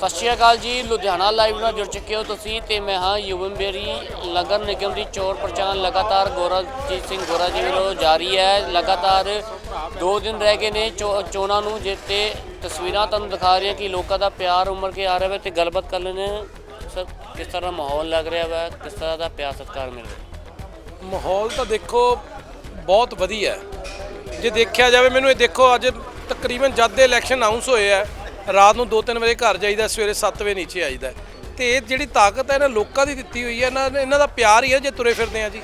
ਸਤਿ ਸ਼੍ਰੀ ਅਕਾਲ ਜੀ, ਲੁਧਿਆਣਾ ਲਾਈਵ ਨਾਲ ਜੁੜ ਚੁੱਕੇ ਹੋ ਤੁਸੀਂ ਤੇ ਮੈਂ ਹਾਂ ਯੁਵਮ ਬੇਰੀ। ਲਗਨ ਨਿਗਮ ਦੀ ਚੋਣ ਪ੍ਰਚਾਰ ਲਗਾਤਾਰ ਗੋਰਾਜੀਤ ਸਿੰਘ ਗੋਰਾ ਜੀ ਵੱਲੋਂ ਜਾਰੀ ਹੈ। ਲਗਾਤਾਰ 2 ਦਿਨ ਰਹਿ ਗਏ ਨੇ ਚੋ- ਚੋਣਾਂ ਨੂੰ ਜਿੱਤੇ ਤਸਵੀਰਾਂ ਤੁਹਾਨੂੰ ਦਿਖਾ ਰਹੀਆਂ ਕਿ ਲੋਕਾਂ ਦਾ ਪਿਆਰ ਉਮਰ ਕੇ ਆ ਰਿਹਾ ਹੈ ਤੇ ਗੱਲਬਾਤ ਕਰ ਲੈਂਦੇ ਹਾਂ। ਸਰ, ਕਿਸ ਤਰ੍ਹਾਂ ਦਾ ਮਾਹੌਲ ਲੱਗ ਰਿਹਾ ਹੈ ਕਿਸ ਤਰ੍ਹਾਂ ਦਾ ਪਿਆਰ ਸਤਿਕਾਰ ਮਿਲ ਰਿਹਾ? ਮਾਹੌਲ ਤਾਂ ਦੇਖੋ, ਬਹੁਤ ਵਧੀਆ ਜੇ ਦੇਖਿਆ ਜਾਵੇ, ਮੈਨੂੰ ਇਹ ਦੇਖੋ, ਅੱਜ ਤਕਰੀਬਨ ਜਦ ਦੇ ਇਲੈਕਸ਼ਨ ਅਨਾਉਂਸ ਹੋਏ ਆ ਰਾਤ ਨੂੰ 2-3 ਵਜੇ ਘਰ ਜਾਈਦਾ ਸਵੇਰੇ 7 ਵਜੇ ਨੀਚੇ ਆਈਦਾ ਤੇ ਇਹ ਜਿਹੜੀ ਤਾਕਤ ਹੈ ਇਹਨਾਂ ਲੋਕਾਂ ਦੀ ਦਿੱਤੀ ਹੋਈ ਹੈ ਇਹਨਾਂ ਇਹਨਾਂ ਦਾ ਪਿਆਰ ਹੀ ਹੈ ਜੇ ਤੁਰੇ ਫਿਰਦੇ ਆ ਜੀ।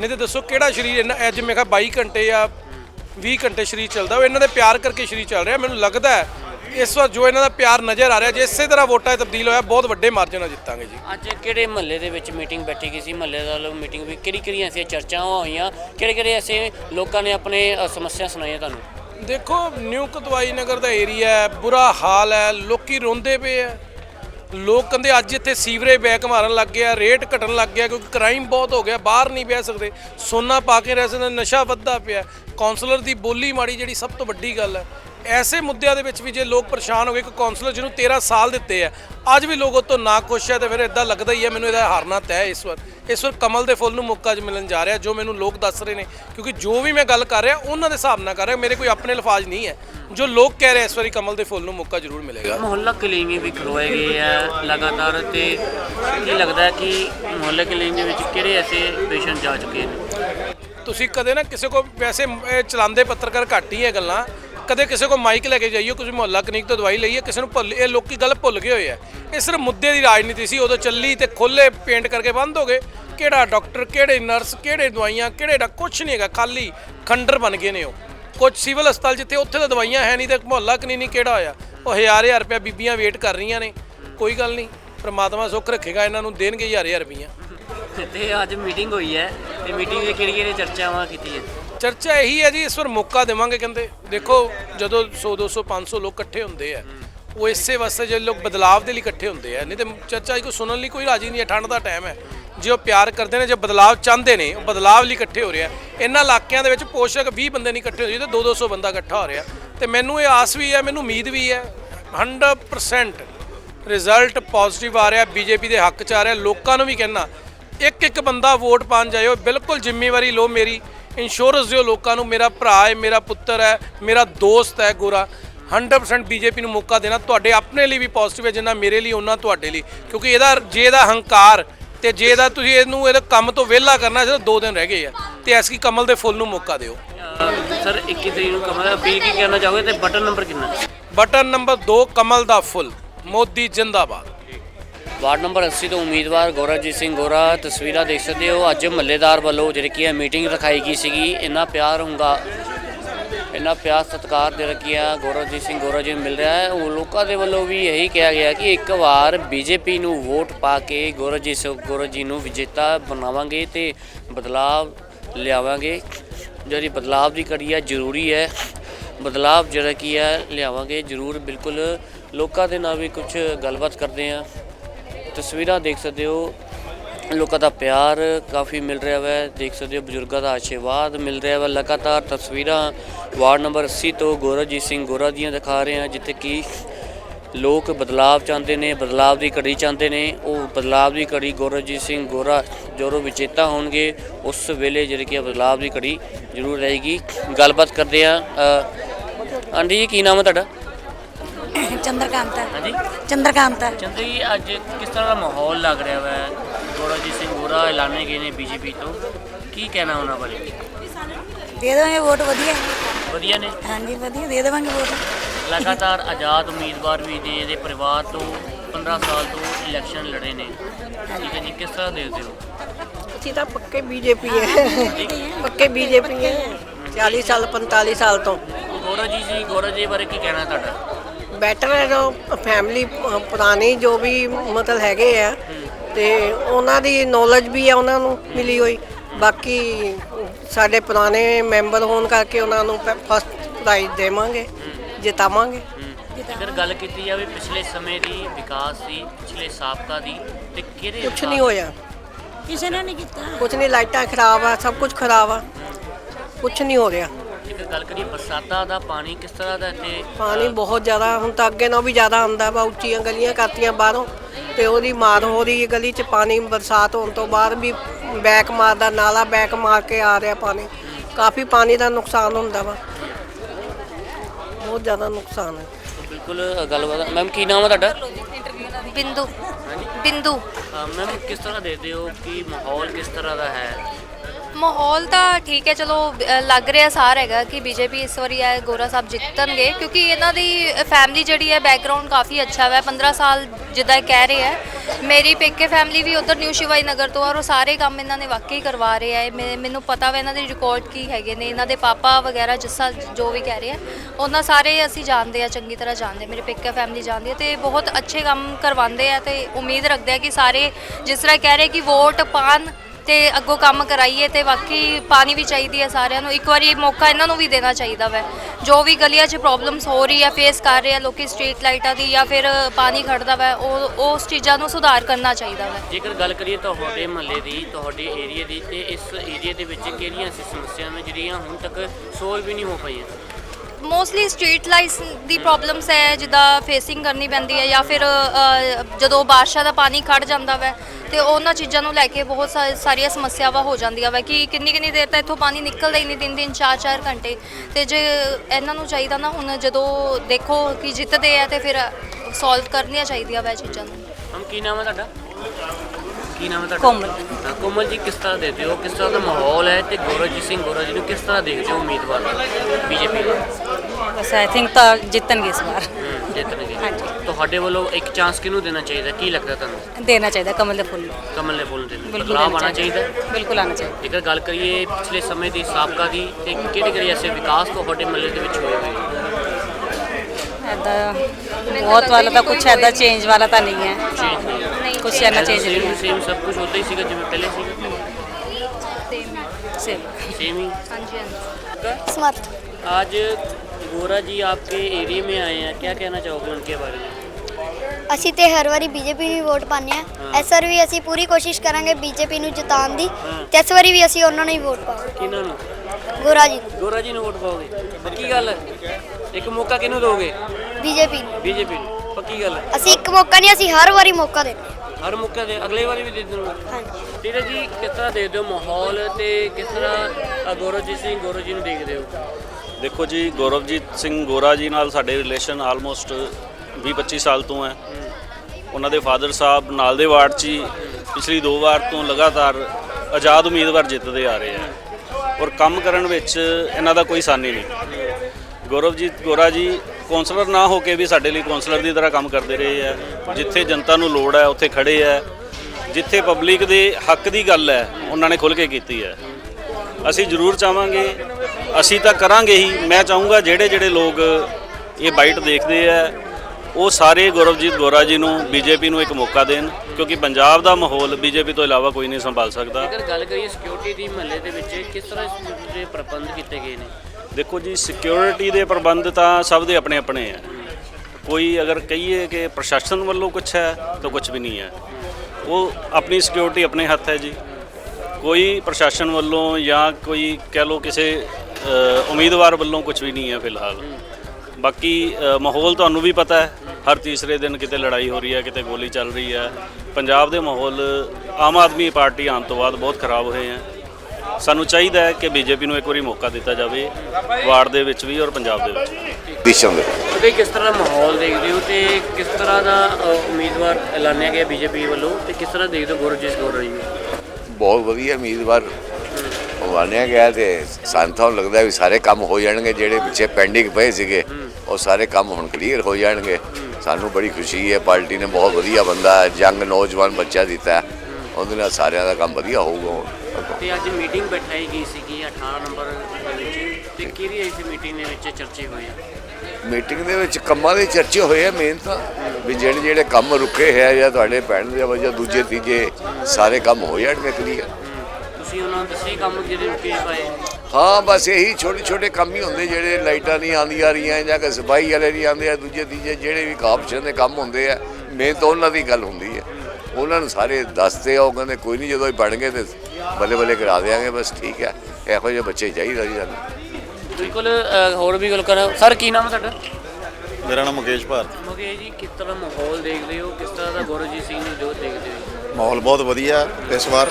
ਨਹੀਂ ਤੇ ਦੱਸੋ ਕਿਹੜਾ ਸ਼ਰੀਰ ਇਹਨਾਂ ਅੱਜ ਮੈਂ ਕਿਹਾ 22 ਘੰਟੇ ਜਾਂ 20 ਘੰਟੇ ਸ਼ਰੀਰ ਚੱਲਦਾ ਉਹ ਇਹਨਾਂ ਦੇ ਪਿਆਰ ਕਰਕੇ ਸ਼ਰੀਰ ਚੱਲ ਰਿਹਾ। ਮੈਨੂੰ ਲੱਗਦਾ ਹੈ ਇਸ ਵਾਰ ਜੋ ਇਹਨਾਂ ਦਾ ਪਿਆਰ ਨਜ਼ਰ ਆ ਰਿਹਾ ਜੇ ਇਸੇ ਤਰ੍ਹਾਂ ਵੋਟਾਂ 'ਚ ਤਬਦੀਲ ਹੋਇਆ ਬਹੁਤ ਵੱਡੇ ਮਾਰਜਨ ਨਾਲ ਜਿੱਤਾਂਗੇ ਜੀ। ਅੱਜ ਕਿਹੜੇ ਮਹੱਲੇ ਦੇ ਵਿੱਚ ਮੀਟਿੰਗ ਬੈਠੀ ਗਈ ਸੀ? ਮਹੱਲੇ ਦਾ ਲੋਕ ਮੀਟਿੰਗ ਵੀ ਕਿਹੜੀ ਕਿਹੜੀਆਂ ਐਸੀਆਂ ਚਰਚਾਵਾਂ ਹੋਈਆਂ? ਕਿਹੜੇ ਕਿਹੜੇ ਐਸੇ ਲੋਕਾਂ ਨੇ ਆਪਣੇ ਅ, ਸਮੱਸਿਆ ਸੁਣਾਈਆਂ ਤੁਹਾਨੂੰ? ਦੇਖੋ ਨਿਊ ਕਤਵਾਈ ਨਗਰ ਦਾ ਏਰੀਆ ਹੈ, ਬੁਰਾ ਹਾਲ ਹੈ, ਲੋਕੀ ਰੋਂਦੇ ਪਏ ਆ। ਲੋਕ ਕਹਿੰਦੇ ਅੱਜ ਇੱਥੇ ਸੀਵਰੇਜ ਬੈਕ ਮਾਰਨ ਲੱਗ ਗਿਆ, ਰੇਟ ਘਟਣ ਲੱਗ ਗਿਆ ਕਿਉਂਕਿ ਕ੍ਰਾਈਮ ਬਹੁਤ ਹੋ ਗਿਆ, ਬਾਹਰ ਨਹੀਂ ਬਹਿ ਸਕਦੇ। ਸੋਨਾ ਪਾ ਕੇ ਰਹਿ ਸਕਦੇ, ਨਸ਼ਾ ਵੱਧਦਾ ਪਿਆ। ਕਾਉਂਸਲਰ ਦੀ ਬੋਲੀ ਮਾੜੀ ਜਿਹੜੀ ਸਭ ਤੋਂ ਵੱਡੀ ਗੱਲ ਹੈ। ਐਸੇ ਮੁੱਦਿਆਂ ਦੇ ਵਿੱਚ ਵੀ ਜੇ ਲੋਕ ਪਰੇਸ਼ਾਨ ਹੋ ਗਏ ਕਿ ਕਾਉਂਸਲਰ ਜਿਹਨੂੰ 13 ਸਾਲ ਦਿੱਤੇ ਆ ਅੱਜ ਵੀ ਲੋਕ ਉਹ ਤੋਂ ਨਾ ਖੁਸ਼ ਹੈ ਤੇ ਫਿਰ ਇਦਾਂ ਲੱਗਦਾ ਹੀ ਹੈ ਮੈਨੂੰ ਇਹਦਾ ਹਾਰਨਾ ਹੈ ਇਸ ਵਾਰ। ਇਸ ਵਾਰ ਕਮਲ ਦੇ ਫੁੱਲ ਨੂੰ ਮੌਕਾ ਅੱਜ ਮਿਲਣ ਜਾ ਰਿਹਾ ਜੋ ਮੈਨੂੰ ਲੋਕ ਦੱਸ ਰਹੇ ਨੇ ਕਿਉਂਕਿ ਜੋ ਵੀ ਮੈਂ ਗੱਲ ਕਰ ਰਿਹਾ ਉਹਨਾਂ ਦੇ ਹਿਸਾਬ ਨਾਲ ਕਰ ਰਿਹਾ ਮੇਰੇ ਕੋਈ ਆਪਣੇ ਲਫ਼ਾਜ਼ ਨਹੀਂ ਹੈ। ਜੋ ਲੋਕ ਕਹਿ ਰਹੇ ਇਸ ਵਾਰੀ ਕਮਲ ਦੇ ਫੁੱਲ ਨੂੰ ਮੌਕਾ ਜ਼ਰੂਰ ਮਿਲੇਗਾ। ਮੁਹੱਲਾ ਕਲੀਨਿਕ ਵੀ ਖਲਵਾਏ ਗਏ ਆ ਲਗਾਤਾਰ ਤੇ ਕੀ ਲੱਗਦਾ ਕਿ ਮੁਹੱਲਾ ਕਲੀਨਿਕ ਦੇ ਵਿੱਚ ਕਿਹੜੇ ਐਸੇ ਪੇਸ਼ੈਂਟ ਜਾ ਚੁੱਕੇ ਨੇ? ਤੁਸੀਂ ਕਦੇ ਨਾ ਕਿਸੇ ਕੋ ਵੈਸੇ ਇਹ ਚਲਾਉਂਦੇ ਪੱਤਰਕਾਰ ਘੱਟ ਹੀ ਹੈ ਗੱਲਾਂ ਕਦੇ ਕਿਸੇ ਕੋਲ ਮਾਈਕ ਲੈ ਕੇ ਜਾਈਓ ਕਿਸੇ ਮੁਹੱਲਾ ਕਲੀਨਿਕ ਤੋਂ ਦਵਾਈ ਲਈਏ, ਕਿਸੇ ਨੂੰ ਭੁੱਲ, ਇਹ ਲੋਕੀ ਗੱਲ ਭੁੱਲ ਗਏ ਹੋਏ ਆ। ਇਹ ਸਿਰਫ ਮੁੱਦੇ ਦੀ ਰਾਜਨੀਤੀ ਸੀ, ਉਦੋਂ ਚੱਲੀ ਤੇ ਖੋਲੇ ਪੇਂਟ ਕਰਕੇ ਬੰਦ ਹੋ ਗਏ। ਕਿਹੜਾ ਡਾਕਟਰ ਕਿਹੜੇ ਨਰਸ ਕਿਹੜੇ ਦਵਾਈਆਂ, ਕਿਹੜੇ ਦਾ ਕੁਝ ਨਹੀਂ ਹੈਗਾ, ਖਾਲੀ ਖੰਡਰ ਬਣ ਗਏ ਨੇ ਉਹ। ਕੁਝ ਸਿਵਲ ਹਸਪਤਾਲ ਜਿੱਥੇ ਉੱਥੇ ਤਾਂ ਦਵਾਈਆਂ ਹੈ ਨਹੀਂ ਤੇ ਮੁਹੱਲਾ ਕਲੀਨਿਕ ਕਿਹੜਾ ਹੋਇਆ? ਉਹ ਹਜ਼ਾਰ ਹਜ਼ਾਰ ਰੁਪਏ ਬੀਬੀਆਂ ਵੇਟ ਕਰ ਰਹੀਆਂ ਨੇ। ਕੋਈ ਗੱਲ ਨਹੀਂ, ਪਰਮਾਤਮਾ ਸੁੱਖ ਰੱਖੇਗਾ, ਇਹਨਾਂ ਨੂੰ ਦੇਣਗੇ ਹਜ਼ਾਰ ਹਜ਼ਾਰ ਰੁਪਈਆ। ਤੇ ਅੱਜ ਮੀਟਿੰਗ ਹੋਈ ਹੈ, ਤੇ ਮੀਟਿੰਗ ਵਿੱਚ ਕਿਹੜੀ ਕਿਹੜੀ ਚਰਚਾਵਾਂ ਕੀਤੀਆਂ? ਚਰਚਾ ਇਹੀ ਹੈ ਜੀ, ਇਸ ਵਾਰ ਮੌਕਾ ਦੇਵਾਂਗੇ ਕਹਿੰਦੇ। ਦੇਖੋ, ਜਦੋਂ 100 200 500 ਲੋਕ ਇਕੱਠੇ ਹੁੰਦੇ ਆ, ਉਹ ਇਸੇ ਵਾਸਤੇ ਜੇ ਲੋਕ ਬਦਲਾਵ ਦੇ ਲਈ ਇਕੱਠੇ ਹੁੰਦੇ ਆ। ਨਹੀਂ ਤੇ ਚਰਚਾ ਕੋਈ ਸੁਣਨ ਲਈ ਕੋਈ ਰਾਜੀ ਨਹੀਂ ਹੈ, ਠੰਡ ਦਾ ਟਾਈਮ ਹੈ। ਜੇ ਉਹ ਪਿਆਰ ਕਰਦੇ ਨੇ, ਜੇ ਬਦਲਾਵ ਚਾਹੁੰਦੇ ਨੇ, ਉਹ ਬਦਲਾਵ ਲਈ ਇਕੱਠੇ ਹੋ ਰਿਹਾ ਇਹਨਾਂ ਇਲਾਕਿਆਂ ਦੇ ਵਿੱਚ ਪੋਸ਼ਕ 20 ਬੰਦੇ ਨਹੀਂ ਇਕੱਠੇ ਹੋ ਜੀ ਤੇ 2 200 ਬੰਦਾ ਇਕੱਠਾ ਹੋ ਰਿਹਾ। ਤੇ ਮੈਨੂੰ ਇਹ ਆਸ ਵੀ ਹੈ, ਮੈਨੂੰ ਉਮੀਦ ਵੀ ਹੈ 100% ਰਿਜ਼ਲਟ ਪੋਜ਼ਿਟਿਵ ਆ ਰਿਹਾ, ਬੀਜੇਪੀ ਦੇ ਹੱਕ ਚ ਆ ਰਿਹਾ। ਲੋਕਾਂ ਨੂੰ ਵੀ ਕਹਿਣਾ ਇੱਕ ਇੱਕ ਬੰਦਾ ਵੋਟ ਪਾਣ ਜਾਇਓ, ਬਿਲਕੁਲ ਜ਼ਿੰਮੇਵਾਰੀ ਲਓ ਮੇਰੀ। ਇੰਸ਼ੋਰੈਂਸ ਦਿਓ ਲੋਕਾਂ ਨੂੰ ਮੇਰਾ ਭਰਾ ਹੈ ਮੇਰਾ ਪੁੱਤਰ ਹੈ ਮੇਰਾ ਦੋਸਤ ਹੈ ਗੋਰਾ 100% ਬੀਜੇਪੀ ਨੂੰ ਮੌਕਾ ਦੇਣਾ ਤੁਹਾਡੇ ਆਪਣੇ ਲਈ ਵੀ ਪੋਜ਼ਿਟਿਵ ਹੈ ਜਿੰਨਾ ਮੇਰੇ ਲਈ ਉਹਨਾਂ ਤੁਹਾਡੇ ਲਈ। ਕਿਉਂਕਿ ਇਹਦਾ ਜੇ ਇਹਦਾ ਹੰਕਾਰ ਤੇ ਜੇ ਇਹਦਾ ਤੁਸੀਂ ਇਹਨੂੰ ਇਹਦੇ ਕੰਮ ਤੋਂ ਵਿਹਲਾ ਕਰਨਾ ਸਿਰਫ 2 ਦਿਨ ਰਹਿ ਗਏ ਆ। ਤੇ ਐਸਕੀ ਕਮਲ ਦੇ ਫੁੱਲ ਨੂੰ ਮੌਕਾ ਦਿਓ। ਸਰ 21 ਤਰੀਕ ਨੂੰ ਕਮਲ ਅਪੀਲ ਕੀ ਕਰਨਾ ਚਾਹੋਗੇ ਤੇ ਬਟਨ ਨੰਬਰ ਕਿੰਨਾ? ਬਟਨ ਨੰਬਰ 2 ਕਮਲ ਦਾ ਫੁੱਲ ਮੋਦੀ ਜਿੰਦਾਬਾਦ। ਵਾਰਡ ਨੰਬਰ 80 ਤੋਂ ਉਮੀਦਵਾਰ ਗੋਰਾਜੀਤ ਸਿੰਘ ਗੋਰਾ ਤਸਵੀਰਾਂ ਦੇਖ ਸਕਦੇ ਹੋ। ਅੱਜ ਮਹੱਲੇਦਾਰ ਵੱਲੋਂ ਜਿਹੜੀ ਕਿ ਹੈ ਮੀਟਿੰਗ ਰਖਾਈ ਗਈ ਸੀਗੀ। ਇੰਨਾ ਪਿਆਰ ਹੁੰਦਾ, ਇੰਨਾ ਪਿਆਰ ਸਤਿਕਾਰ ਦੇ ਰੱਖਿਆ ਗੋਰਾਜੀਤ ਸਿੰਘ ਗੋਰਾ ਜੀ ਨੂੰ ਮਿਲ ਰਿਹਾ ਹੈ। ਉਹ ਲੋਕਾਂ ਦੇ ਵੱਲੋਂ ਵੀ ਇਹੀ ਕਿਹਾ ਗਿਆ ਕਿ ਇੱਕ ਵਾਰ ਬੀਜੇਪੀ ਨੂੰ ਵੋਟ ਪਾ ਕੇ ਗੋਰਾਜੀਤ ਸਿੰਘ ਗੋਰਾ ਜੀ ਨੂੰ ਵਿਜੇਤਾ ਬਣਾਵਾਂਗੇ ਤੇ ਬਦਲਾਵ ਲਿਆਵਾਂਗੇ। ਜਿਹੜੀ ਬਦਲਾਵ ਦੀ ਕੜੀ ਹੈ ਜ਼ਰੂਰੀ ਹੈ। ਬਦਲਾਵ ਜਿਹੜਾ ਕੀ ਹੈ ਲਿਆਵਾਂਗੇ ਜ਼ਰੂਰ। ਬਿਲਕੁਲ ਲੋਕਾਂ ਦੇ ਨਾਲ ਵੀ ਕੁਝ ਗੱਲਬਾਤ ਕਰਦੇ ਆ। ਤਸਵੀਰਾਂ ਦੇਖ ਸਕਦੇ ਹੋ। ਲੋਕਾਂ ਦਾ ਪਿਆਰ ਕਾਫੀ ਮਿਲ ਰਿਹਾ ਹੈ ਦੇਖ ਸਕਦੇ ਹੋ ਬਜ਼ੁਰਗਾਂ ਦਾ ਆਸ਼ੀਰਵਾਦ ਮਿਲ ਰਿਹਾ ਹੈ ਲਗਾਤਾਰ ਤਸਵੀਰਾਂ ਵਾਰਡ ਨੰਬਰ 80 ਤੋਂ ਗੋਰਜੀਤ ਸਿੰਘ ਗੋਰਾ ਦੀਆਂ ਦਿਖਾ ਰਹੇ ਹਾਂ, ਜਿੱਥੇ ਕਿ ਲੋਕ ਬਦਲਾਵ ਚਾਹੁੰਦੇ ਨੇ, ਬਦਲਾਵ ਦੀ ਘੜੀ ਚਾਹੁੰਦੇ ਨੇ। ਉਹ ਬਦਲਾਵ ਦੀ ਘੜੀ ਗੋਰਜੀਤ ਸਿੰਘ ਗੋਰਾ ਜਦੋਂ ਵਿਚੇਤਾ ਹੋਣਗੇ। ਉਸ ਵੇਲੇ ਜਿਹੜੀ ਕਿ ਬਦਲਾਵ ਦੀ ਘੜੀ ਜ਼ਰੂਰ ਰਹੇਗੀ। ਗੱਲਬਾਤ ਕਰਦੇ ਆ ਆਂਟੀ ਜੀ, ਕੀ ਨਾਮ ਹੈ ਤੁਹਾਡਾ? ਚੰਦਰਕਾਂਤ ਹਾਂਜੀ। ਚੰਦਰਕਾਂਤ ਚੰਦਰ ਜੀ ਅੱਜ ਕਿਸ ਤਰ੍ਹਾਂ ਦਾ ਮਾਹੌਲ ਲੱਗ ਰਿਹਾ ਹੈ ਗੋਰਾਜੀਤ ਸਿੰਘ ਗੋਰਾ ਐਲਾਨੇ ਗਏ ਨੇ ਬੀਜੇਪੀ ਤੋਂ। ਕੀ ਕਹਿਣਾ ਉਹਨਾਂ ਬਾਰੇ? ਦੇ ਦੇਵਾਂਗੇ ਵੋਟ ਵਧੀਆ ਵਧੀਆ ਨੇ? ਹਾਂਜੀ ਵਧੀਆ ਦੇ ਦੇਵਾਂਗੇ ਵੋਟ। ਲਗਾਤਾਰ ਆਜ਼ਾਦ ਉਮੀਦਵਾਰ ਵੀ ਨੇ ਇਹਦੇ ਪਰਿਵਾਰ ਤੋਂ 15 ਸਾਲ ਤੋਂ ਇਲੈਕਸ਼ਨ ਲੜੇ ਨੇ। ਠੀਕ ਹੈ ਜੀ ਕਿਸ ਤਰ੍ਹਾਂ ਦੇਖਦੇ ਹੋ? ਅਸੀਂ ਤਾਂ ਪੱਕੇ ਬੀਜੇਪੀ ਹੈ। ਪੱਕੇ ਬੀਜੇਪੀ ਹੈ। 40 ਸਾਲ 45 ਸਾਲ ਤੋਂ। ਗੋਰਾ ਜੀ ਜੀ ਗੋਰਾ ਜੀ ਬਾਰੇ ਕੀ ਕਹਿਣਾ ਤੁਹਾਡਾ? ਬੈਟਰ ਹੈ ਜੋ ਫੈਮਿਲੀ ਪੁਰਾਣੀ ਜੋ ਵੀ ਮਤਲਬ ਹੈਗੇ ਆ ਤੇ ਉਹਨਾਂ ਦੀ ਨੌਲੇਜ ਵੀ ਹੈ ਉਹਨਾਂ ਨੂੰ ਮਿਲੀ ਹੋਈ। ਬਾਕੀ ਸਾਡੇ ਪੁਰਾਣੇ ਮੈਂਬਰ ਹੋਣ ਕਰਕੇ ਉਹਨਾਂ ਨੂੰ ਫਸਟ ਪ੍ਰਾਈਜ਼ ਦੇਵਾਂਗੇ ਜਿਤਾਵਾਂਗੇ। ਅਗਰ ਗੱਲ ਕੀਤੀ ਜਾਵੇ ਪਿਛਲੇ ਸਮੇਂ ਦੀ ਵਿਕਾਸ ਦੀ ਪਿਛਲੇ ਸਾਬਕਾ ਦੀ ਤੇ ਕਿਹੜੇ ਕੁਝ ਨਹੀਂ ਹੋਇਆ। ਕਿਸੇ ਨੇ ਨਹੀਂ ਕੀਤਾ। ਕੁਝ ਨਹੀਂ ਲਾਈਟਾਂ ਖਰਾਬ ਆ ਸਭ ਕੁਝ ਖਰਾਬ ਆ। ਕੁਝ ਨਹੀਂ ਹੋ ਰਿਹਾ। ਜੇਕਰ ਗੱਲ ਕਰੀਏ ਬਰਸਾਤਾਂ ਦਾ ਪਾਣੀ ਕਿਸ ਤਰ੍ਹਾਂ ਦਾ ਇੱਥੇ ਪਾਣੀ ਬਹੁਤ ਜ਼ਿਆਦਾ ਹੁਣ ਤਾਂ ਅੱਗੇ ਨਾਲੋਂ ਵੀ ਜ਼ਿਆਦਾ ਆਉਂਦਾ ਵਾ ਉੱਚੀਆਂ ਗਲੀਆਂ ਕਰਤੀਆਂ ਬਾਹਰੋਂ ਤੇ ਉਹਦੀ ਮਾਰ ਹੋ ਰਹੀ ਹੈ ਗਲੀ 'ਚ ਪਾਣੀ ਬਰਸਾਤ ਹੋਣ ਤੋਂ ਬਾਅਦ ਵੀ ਬੈਕ ਮਾਰਦਾ ਨਾਲਾ ਬੈਕ ਮਾਰ ਕੇ ਆ ਰਿਹਾ ਪਾਣੀ। ਕਾਫੀ ਪਾਣੀ ਦਾ ਨੁਕਸਾਨ ਹੁੰਦਾ ਵਾ। ਬਹੁਤ ਜ਼ਿਆਦਾ ਨੁਕਸਾਨ ਹੈ। ਬਿਲਕੁਲ ਗੱਲਬਾਤ ਮੈਮ ਕੀ ਨਾਮ ਹੈ ਤੁਹਾਡਾ? ਬਿੰਦੂ। ਬਿੰਦੂ। ਮੈਮ ਕਿਸ ਤਰ੍ਹਾਂ ਦੇਖਦੇ ਹੋ ਕਿ ਮਾਹੌਲ ਕਿਸ ਤਰ੍ਹਾਂ ਦਾ ਹੈ? ਮਾਹੌਲ ਤਾਂ ਠੀਕ ਹੈ ਚਲੋ ਅ, ਲੱਗ ਰਿਹਾ ਸਾਰ ਹੈਗਾ ਕਿ ਬੀਜੇਪੀ ਇਸ ਵਾਰੀ ਹੈ ਗੋਰਾ ਸਾਹਿਬ ਜਿੱਤਣਗੇ ਕਿਉਂਕਿ ਇਹਨਾਂ ਦੀ ਫੈਮਿਲੀ ਜਿਹੜੀ ਹੈ ਬੈਕਗ੍ਰਾਉਂਡ ਕਾਫੀ ਅੱਛਾ ਹੈ 15 ਸਾਲ ਜਿੱਦਾਂ ਇਹ ਕਹਿ ਰਹੇ ਹੈ ਮੇਰੀ ਪੇਕੇ ਫੈਮਿਲੀ ਵੀ ਉਧਰ ਨਿਊ ਸ਼ਿਵਾਈ ਨਗਰ ਤੋਂ ਆ ਔਰ ਉਹ ਸਾਰੇ ਕੰਮ ਇਹਨਾਂ ਨੇ ਵਾਕਈ ਕਰਵਾ ਰਹੇ ਹੈ ਮੈ- ਮੈਨੂੰ ਪਤਾ ਵਾ ਇਹਨਾਂ ਦੇ ਰਿਕਾਰਡ ਕੀ ਹੈਗੇ ਨੇ ਇਹਨਾਂ ਦੇ ਪਾਪਾ ਵਗੈਰਾ ਜਿਸ ਜੋ ਵੀ ਕਹਿ ਰਹੇ ਆ ਉਹਨਾਂ ਸਾਰੇ ਅਸੀਂ ਜਾਣਦੇ ਆ ਚੰਗੀ ਤਰ੍ਹਾਂ ਜਾਣਦੇ ਮੇਰੇ ਪੇਕੇ ਫੈਮਿਲੀ ਜਾਣਦੀ ਹੈ ਤੇ ਬਹੁਤ ਅੱਛੇ ਕੰਮ ਕਰਵਾਉਂਦੇ ਆ ਤੇ ਉਮੀਦ ਰੱਖਦੇ ਆ ਕਿ ਸਾਰੇ ਜਿਸ ਤਰ੍ਹਾਂ ਕਹਿ ਰਹੇ ਕਿ ਵੋਟ ਪਾਣ ਤੇ ਅੱਗੋਂ ਕੰਮ ਕਰਾਈਏ ਤੇ ਬਾਕੀ ਪਾਣੀ ਵੀ ਚਾਹੀਦੀ ਹੈ ਸਾਰਿਆਂ ਨੂੰ। ਇੱਕ ਵਾਰੀ ਮੌਕਾ ਇਹਨਾਂ ਨੂੰ ਵੀ ਦੇਣਾ ਚਾਹੀਦਾ ਵੈ। ਜੋ ਵੀ ਗਲੀਆਂ 'ਚ ਪ੍ਰੋਬਲਮਸ ਹੋ ਰਹੀ ਹੈ ਫੇਸ ਕਰ ਰਹੇ ਆ ਲੋਕੀ ਸਟਰੀਟ ਲਾਈਟਾਂ ਦੀ ਜਾਂ ਫਿਰ ਪਾਣੀ ਖੜਦਾ ਵੈ ਉਹ ਉਸ ਚੀਜ਼ਾਂ ਨੂੰ ਸੁਧਾਰ ਕਰਨਾ ਚਾਹੀਦਾ ਵੈ। ਜੇਕਰ ਗੱਲ ਕਰੀਏ ਤੁਹਾਡੇ ਮਹੱਲੇ ਦੀ ਤੁਹਾਡੇ ਏਰੀਆ ਦੀ ਤੇ ਇਸ ਏਰੀਆ ਦੇ ਵਿੱਚ ਕਿਹੜੀਆਂ ਸਮੱਸਿਆਵਾਂ ਜਿਹੜੀਆਂ ਹੁਣ ਤੱਕ ਸੋਲਵ ਵੀ ਨਹੀਂ ਹੋ ਪਈਆਂ? ਮੋਸਟਲੀ ਸਟਰੀਟ ਲਾਈਟਸ ਦੀ ਪ੍ਰੋਬਲਮਸ ਹੈ ਜਿੱਦਾਂ ਫੇਸਿੰਗ ਕਰਨੀ ਪੈਂਦੀ ਹੈ ਜਾਂ ਫਿਰ ਜਦੋਂ ਬਾਰਿਸ਼ਾਂ ਦਾ ਪਾਣੀ ਖੜ ਜਾਂਦਾ ਵੈ ਤੇ ਉਹਨਾਂ ਚੀਜ਼ਾਂ ਨੂੰ ਲੈ ਕੇ ਬਹੁਤ ਸਾ- ਸਾਰੀਆਂ ਸਮੱਸਿਆਵਾਂ ਹੋ ਜਾਂਦੀਆਂ ਵਾ ਕਿ ਕਿੰਨੀ ਕਿੰਨੀ ਦੇਰ ਤੱਕ ਇੱਥੋਂ ਪਾਣੀ ਨਿਕਲਦਾ ਹੀ ਨਹੀਂ ਤਿੰਨ ਦਿਨ ਚਾਰ ਚਾਰ ਘੰਟੇ। ਤੇ ਜੇ ਇਹਨਾਂ ਨੂੰ ਚਾਹੀਦਾ ਨਾ ਹੁਣ ਜਦੋਂ ਦੇਖੋ ਕਿ ਜਿੱਤਦੇ ਆ ਤੇ ਫਿਰ ਸੋਲਵ ਕਰਨੀਆਂ ਚਾਹੀਦੀਆਂ ਵਾ ਇਹ ਚੀਜ਼ਾਂ ਨੂੰ। ਹਮ ਕੀ ਨਾਮ ਹੈ ਤੁਹਾਡਾ? ਕੀ ਨਾਮ ਹੈ ਤੁਹਾਡਾ? ਕੋਮਲ। ਹਾਂ, ਕੋਮਲ ਜੀ ਕਿਸ ਤਰ੍ਹਾਂ ਦੇਖਦੇ ਹੋ? ਕਿਸ ਤਰ੍ਹਾਂ ਦਾ ਮਾਹੌਲ ਹੈ ਤੇ ਗੌਰਵਜੀਤ ਸਿੰਘ ਗੋਰਾ ਜੀ ਨੂੰ ਕਿਸ ਤਰ੍ਹਾਂ ਦੇਖਦੇ ਹੋ ਉਮੀਦਵਾਰ BJP the bus I think ਤਾਂ ਜਿੱਤਣਗੇ ਇਸ ਵਾਰ। ਹਮ, ਜਿੱਤਣਗੇ। ਹਾਂਜੀ। ਤੁਹਾਡੇ ਵੱਲੋਂ ਇੱਕ ਚਾਂਸ ਕਿਹਨੂੰ ਦੇਣਾ ਚਾਹੀਦਾ? ਕੀ ਲੱਗਦਾ ਤੁਹਾਨੂੰ? ਦੇਣਾ ਚਾਹੀਦਾ ਕਮਲ ਦੇ ਫੁੱਲ ਕਮਲ ਦੇ ਫੁੱਲ ਦੇ ਬਿਲਕੁਲ ਬਦਲਾਅ ਦੇਣਾ ਆਉਣਾ ਚਾਹੀਦਾ। ਬਿਲਕੁਲ ਆਉਣਾ ਚਾਹੀਦਾ। ਜੇਕਰ ਗੱਲ ਕਰੀਏ ਪਿਛਲੇ ਸਮੇਂ ਦੀ ਸਾਬਕਾ ਦੀ ਤੇ ਕਿਹੜੇ ਕਿਹੜੇ ਐਸੇ ਵਿਕਾਸ ਤੁਹਾਡੇ ਮਹੱਲੇ ਦੇ ਵਿੱਚ ਹੋਏ ਹੋਏ ਨੇ? ਐਦਾਂ ਬਹੁਤ ਵਾਲਾ ਤਾਂ ਕੁਝ ਐਦਾਂ ਚੇਂਜ ਵਾਲਾ ਤਾਂ ਨਹੀਂ ਹੈ। Change ਨਹੀਂ ਨਹੀਂ ਕੁਛ ਇੰਨਾ change ਨਹੀਂ ਸੇਮ ਹੈ ਸੇਮ ਸਭ ਕੁਝ ਉਦਾਂ ਹੀ ਸੀਗਾ ਜਿਵੇਂ ਪਹਿਲੇ ਸੀ ਸੇਮ सेम ही ਹਾਂਜੀ ਹਾਂਜੀ समर्थ आज गोरा जी आपके एरिया में आए हैं क्या कहना चाहोगे उनके बारे में ਅਸੀਂ ਤੇ ਹਰ ਵਾਰੀ ਬੀਜੇਪੀ ਨੂੰ ਵੋਟ ਪਾਉਂਦੇ ਆ ਇਸ ਵਾਰ ਵੀ ਅਸੀਂ ਪੂਰੀ ਕੋਸ਼ਿਸ਼ ਕਰਾਂਗੇ ਬੀਜੇਪੀ ਨੂੰ ਜਿਤਾਉਣ ਦੀ ਤੇ ਇਸ ਵਾਰੀ ਵੀ ਅਸੀਂ ਉਹਨਾਂ ਨੂੰ ਹੀ ਵੋਟ ਪਾਵਾਂਗੇ ਕਿਹਨਾਂ ਨੂੰ ਗੋਰਾ ਜੀ ਗੋਰਾ ਜੀ ਨੂੰ ਵੋਟ ਪਾਓਗੇ ਪੱਕੀ ਗੱਲ ਹੈ ਇੱਕ ਮੌਕਾ ਕਿਹਨੂੰ ਦੋਗੇ ਬੀਜੇਪੀ ਨੂੰ ਬੀਜੇਪੀ ਨੂੰ ਪੱਕੀ ਗੱਲ ਹੈ ਅਸੀਂ ਇੱਕ ਮੌਕਾ ਨਹੀਂ ਅਸੀਂ ਹਰ ਵਾਰੀ ਮੌਕਾ ਦਿੰਦੇ ਹਾਂ। ਹਰ ਮੌਕੇ ਤੇ ਅਗਲੇ ਵਾਰੀ ਵੀ ਦੇ ਦੇਣਗੇ ਹਾਂਜੀ। ਠੀਕ ਹੈ ਜੀ ਕਿਸ ਤਰ੍ਹਾਂ ਦੇਖਦੇ ਹੋ ਮਾਹੌਲ ਤੇ ਕਿਸ ਤਰ੍ਹਾਂ ਗੌਰਵਜੀਤ ਸਿੰਘ ਗੌਰਵ ਜੀ ਨੂੰ ਦੇਖਦੇ ਹੋ? ਦੇਖੋ ਜੀ ਗੌਰਵਜੀਤ ਸਿੰਘ ਗੋਰਾ ਜੀ ਨਾਲ ਸਾਡੇ ਰਿਲੇਸ਼ਨ ਆਲਮੋਸਟ 20-25 ਸਾਲ ਤੋਂ ਹੈ। ਉਹਨਾਂ ਦੇ ਫਾਦਰ ਸਾਹਿਬ ਨਾਲ ਦੇ ਵਾਰਡ 'ਚ ਹੀ ਪਿਛਲੀ ਦੋ ਵਾਰ ਤੋਂ ਲਗਾਤਾਰ ਆਜ਼ਾਦ ਉਮੀਦਵਾਰ ਜਿੱਤਦੇ ਆ ਰਹੇ ਆ ਔਰ ਕੰਮ ਕਰਨ ਵਿੱਚ ਇਹਨਾਂ ਦਾ ਕੋਈ ਸਾਨੀ ਨਹੀਂ। ਗੌਰਵਜੀਤ ਗੋਰਾ ਜੀ ਕੌਂਸਲਰ ਨਾ ਹੋ ਕੇ ਵੀ ਸਾਡੇ ਲਈ ਕੌਂਸਲਰ ਦੀ ਤਰ੍ਹਾਂ ਕੰਮ ਕਰਦੇ ਰਹੇ ਆ। ਜਿੱਥੇ ਜਨਤਾ ਨੂੰ ਲੋੜ ਹੈ, ਉੱਥੇ ਖੜੇ ਆ। ਜਿੱਥੇ ਪਬਲਿਕ ਦੇ ਹੱਕ ਦੀ ਗੱਲ ਹੈ, ਉਹਨਾਂ ਨੇ ਖੁੱਲ੍ਹ ਕੇ ਕੀਤੀ ਹੈ। ਅਸੀਂ ਜ਼ਰੂਰ ਚਾਹਾਂਗੇ, ਅਸੀਂ ਤਾਂ ਕਰਾਂਗੇ ਹੀ। ਮੈਂ ਚਾਹੂੰਗਾ ਜਿਹੜੇ ਜਿਹੜੇ ਲੋਕ ਇਹ ਬਾਈਟ ਦੇਖਦੇ ਆ, ਉਹ ਸਾਰੇ ਗੁਰਵਜੀਤ ਗੋਰਾ ਜੀ ਨੂੰ ਬੀਜੇਪੀ ਨੂੰ ਇੱਕ ਮੌਕਾ ਦੇਣ। ਕਿਉਂਕਿ ਪੰਜਾਬ ਦਾ ਮਾਹੌਲ ਬੀਜੇਪੀ ਤੋਂ ਇਲਾਵਾ ਕੋਈ ਨਹੀਂ ਸੰਭਾਲ ਸਕਦਾ। ਅਗਰ ਗੱਲ ਕਰੀਏ ਸਿਕਿਉਰਿਟੀ ਦੀ ਮਹੱਲੇ ਦੇ ਵਿੱਚ, ਕਿਸ ਤਰ੍ਹਾਂ ਦੇ ਪ੍ਰਬੰਧ ਕੀਤੇ ਗਏ ਨੇ? ਦੇਖੋ ਜੀ ਸਿਕਿਉਰਿਟੀ ਦੇ ਪ੍ਰਬੰਧ ਤਾਂ ਸਭ ਦੇ ਆਪਣੇ ਆਪਣੇ ਆ। ਕੋਈ ਅਗਰ ਕਹੀਏ ਕਿ ਪ੍ਰਸ਼ਾਸਨ ਵੱਲੋਂ ਕੁਝ ਹੈ, ਤਾਂ ਕੁਝ ਵੀ ਨਹੀਂ ਹੈ। ਉਹ ਆਪਣੀ ਸਿਕਿਉਰਿਟੀ ਆਪਣੇ ਹੱਥ ਹੈ ਜੀ। ਕੋਈ ਪ੍ਰਸ਼ਾਸਨ ਵੱਲੋਂ ਜਾਂ ਕੋਈ ਕਹਿ ਲਓ ਕਿਸੇ ਉਮੀਦਵਾਰ ਵੱਲੋਂ ਕੁਝ ਵੀ ਨਹੀਂ ਹੈ ਫਿਲਹਾਲ। ਬਾਕੀ ਮਾਹੌਲ ਤੁਹਾਨੂੰ ਵੀ ਪਤਾ ਹੈ, ਹਰ ਤੀਸਰੇ ਦਿਨ ਕਿਤੇ ਲੜਾਈ ਹੋ ਰਹੀ ਹੈ, ਕਿਤੇ ਗੋਲੀ ਚੱਲ ਰਹੀ ਹੈ। ਪੰਜਾਬ ਦੇ ਮਾਹੌਲ ਆਮ ਆਦਮੀ ਪਾਰਟੀ ਆਉਣ ਤੋਂ ਬਾਅਦ ਬਹੁਤ ਖਰਾਬ ਹੋਏ ਹੈ। ਸਾਨੂੰ ਚਾਹੀਦਾ ਹੈ ਕਿ ਬੀਜੇਪੀ ਨੂੰ ਇੱਕ ਵਾਰੀ ਮੌਕਾ ਦਿੱਤਾ ਜਾਵੇ ਵਾਰਡ ਦੇ ਵਿੱਚ ਵੀ ਔਰ ਪੰਜਾਬ ਦੇ ਵਿੱਚ ਵੀ। ਦਿਸ਼ਮ ਦੇ। ਉਹਦੇ ਕਿਸ ਤਰ੍ਹਾਂ ਦਾ ਮਾਹੌਲ ਦੇਖਦੇ ਹੋ ਤੇ ਕਿਸ ਤਰ੍ਹਾਂ ਦਾ ਅ, ਉਮੀਦਵਾਰ ਐਲਾਨਿਆ ਗਿਆ ਬੀਜੇਪੀ ਵੱਲੋਂ ਤੇ ਕਿਸ ਤਰ੍ਹਾਂ ਦੇਖਦੇ ਹੋ ਗੌਰਵਜੀਤ ਗੌਰ ਜੀ ਨੂੰ ਬਹੁਤ ਵਧੀਆ ਉਮੀਦਵਾਰ ਮੰਨਿਆ ਗਿਆ ਤੇ ਸਾਨੂੰ ਤਾਂ ਲੱਗਦਾ ਵੀ ਸਾਰੇ ਕੰਮ ਹੋ ਜਾਣਗੇ ਜਿਹੜੇ ਪਿੱਛੇ ਪੈਂਡਿੰਗ ਪਏ ਸੀਗੇ ਉਹ ਸਾਰੇ ਕੰਮ ਹੁਣ ਕਲੀਅਰ ਹੋ ਜਾਣਗੇ। ਸਾਨੂੰ ਬੜੀ ਖੁਸ਼ੀ ਹੈ ਪਾਰਟੀ ਨੇ ਬਹੁਤ ਵਧੀਆ ਬੰਦਾ ਜੰਗ ਨੌਜਵਾਨ ਬੱਚਾ ਦਿੱਤਾ। ਉਹਦੇ ਨਾਲ ਸਾਰਿਆਂ ਦਾ ਕੰਮ ਵਧੀਆ ਹੋਊਗਾ ਹੁਣ। ਤੇ ਅੱਜ ਮੀਟਿੰਗ ਬਿਠਾਈ ਗਈ ਸੀਗੀ 18 ਨੰਬਰ ਦੇ ਵਿੱਚ। ਤੇ ਕਿਹੜੀ ਇਸ ਮੀਟਿੰਗ ਦੇ ਵਿੱਚ ਚਰਚੇ ਹੋਏ ਆ? ਮੀਟਿੰਗ ਦੇ ਵਿੱਚ ਕੰਮਾਂ ਦੇ ਚਰਚੇ ਹੋਏ ਆ ਮੇਨ ਤਾਂ ਵੀ ਜਿਹੜੇ ਜਿਹੜੇ ਕੰਮ ਰੁਕੇ ਹੈ ਜਾਂ ਤੁਹਾਡੇ ਪੈਣ ਦੇ ਵਜ੍ਹਾ ਦੂਜੇ ਤੀਜੇ ਸਾਰੇ ਕੰਮ ਹੋ ਜਾਣਗੇ ਕਲੀਅਰ ਤੁਸੀਂ ਉਹਨਾਂ ਨੂੰ ਦੱਸੇ ਕੰਮ ਜਿਹੜੇ ਰੁਕੇ ਪਏ ਹਾਂ ਬਸ ਇਹੀ ਛੋਟੇ ਛੋਟੇ ਕੰਮ ਹੀ ਹੁੰਦੇ ਜਿਹੜੇ ਲਾਈਟਾਂ ਨਹੀਂ ਆਉਂਦੀਆਂ ਰਹੀਆਂ ਜਾਂ ਕਿ ਸਫ਼ਾਈ ਵਾਲੇ ਨਹੀਂ ਆਉਂਦੇ ਆ ਦੂਜੇ ਤੀਜੇ ਜਿਹੜੇ ਵੀ ਕਾਪਸ਼ਨ ਦੇ ਕੰਮ ਹੁੰਦੇ ਆ ਮੇਨ ਤਾਂ ਉਹਨਾਂ ਦੀ ਗੱਲ ਹੁੰਦੀ ਹੈ ਉਹਨਾਂ ਨੂੰ ਸਾਰੇ ਦੱਸਦੇ ਆ ਉਹ ਕਹਿੰਦੇ ਕੋਈ ਨਹੀਂ ਜਦੋਂ ਇਹ ਬਣ ਗਏ ਤੇ ਬੱਲੇ ਬੱਲੇ ਕਰਾ ਦੇਵਾਂਗੇ ਬਸ ਠੀਕ ਹੈ ਇਹੋ ਜਿਹੇ ਬੱਚੇ ਚਾਹੀਦਾ ਜੀ ਸਾਨੂੰ। ਬਿਲਕੁਲ ਅ, ਹੋਰ ਵੀ ਗੱਲ ਕਰਾਂ ਸਰ ਕੀ ਨਾਮ ਹੈ ਤੁਹਾਡਾ? ਮੇਰਾ ਨਾਮ ਮੁਕੇਸ਼ ਭਾਰਤੀ। ਮਗੇ ਜੀ ਕਿਸ ਤਰ੍ਹਾਂ ਮਾਹੌਲ ਦੇਖਦੇ ਹੋ? ਕਿਸ ਤਰ੍ਹਾਂ ਦਾ ਗੌਰਵਜੀਤ ਸਿੰਘ ਨੂੰ ਜੋ ਦੇਖਦੇ ਹੋ? ਮਾਹੌਲ ਬਹੁਤ ਵਧੀਆ ਇਸ ਵਾਰ।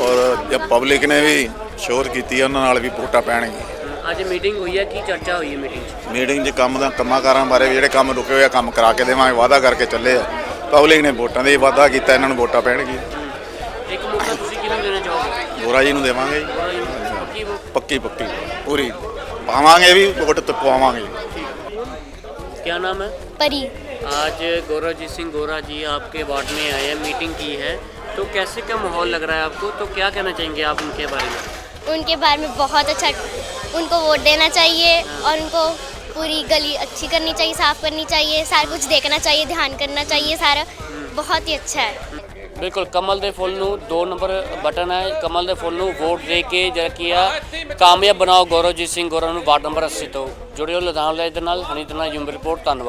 ਔਰ ਜੇ ਪਬਲਿਕ ਨੇ ਵੀ ਸ਼ੋਰ ਕੀਤੀ ਹੈ ਉਹਨਾਂ ਨਾਲ ਵੀ ਵੋਟਾਂ ਪੈਣਗੀਆਂ। ਅੱਜ ਮੀਟਿੰਗ ਹੋਈ ਹੈ ਕੀ ਚਰਚਾ ਹੋਈ ਹੈ ਮੀਟਿੰਗ 'ਚ? ਮੀਟਿੰਗ 'ਚ ਕੰਮ ਦਾ ਕੰਮਾਂ-ਕਾਰਾਂ ਬਾਰੇ ਵੀ ਜਿਹੜੇ ਕੰਮ ਰੁਕੇ ਹੋਏ ਆ ਕੰਮ ਕਰਾ ਕੇ ਦੇਵਾਂਗੇ ਵਾਅਦਾ ਕਰਕੇ ਚੱਲੇ ਆ। ਪਬਲਿਕ ਨੇ ਵੋਟਾਂ ਦੇ ਵਾਅਦਾ ਕੀਤਾ ਇਹਨਾਂ ਨੂੰ ਵੋਟਾਂ ਪੈਣਗੀਆਂ ਇੱਕ ਮੌਕਾ ਤੁਸੀਂ ਕਿਹਨੂੰ ਦੇਣਾ ਚਾਹੋਗੇ ਗੋਰਾ ਜੀ ਨੂੰ ਦੇਵਾਂਗੇ ਜੀ ਪੱਕੀ ਵੋਟ ਪੱਕੀ ਪੱਕੀ ਪੂਰੀ ਪਾਵਾਂਗੇ ਵੀ ਵੋਟ ਤਕਵਾਵਾਂਗੇ क्या नाम है परी आज गौरवजीत सिंह गोरा जी आपके वार्ड में आए हैं मीटिंग की है तो कैसे का माहौल लग रहा है आपको तो क्या कहना चाहेंगे आप उनके बारे में उनके बारे में बहुत अच्छा उनको वोट देना चाहिए और उनको पूरी गली अच्छी करनी चाहिए साफ करनी चाहिए सारा कुछ देखना चाहिए ध्यान करना चाहिए सारा बहुत ही अच्छा है ਬਿਲਕੁਲ ਕਮਲ ਦੇ ਫੁੱਲ ਨੂੰ 2 ਨੰਬਰ ਬਟਨ ਹੈ ਕਮਲ ਦੇ ਫੁੱਲ ਨੂੰ ਵੋਟ ਦੇ ਕੇ ਜਿਹੜਾ ਕੀ ਆ ਕਾਮਯਾਬ ਬਣਾਓ ਗੌਰਵਜੀਤ ਸਿੰਘ ਗੋਰਾ ਨੂੰ ਵਾਰਡ ਨੰਬਰ 80 ਤੋਂ ਜੁੜਿਓ ਲੁਧਿਆਣਾ ਲਾਈਵ ਦੇ ਨਾਲ ਹਨੀ ਤਨਾ ਯੂਮ ਰਿਪੋਰਟ ਧੰਨਵਾਦ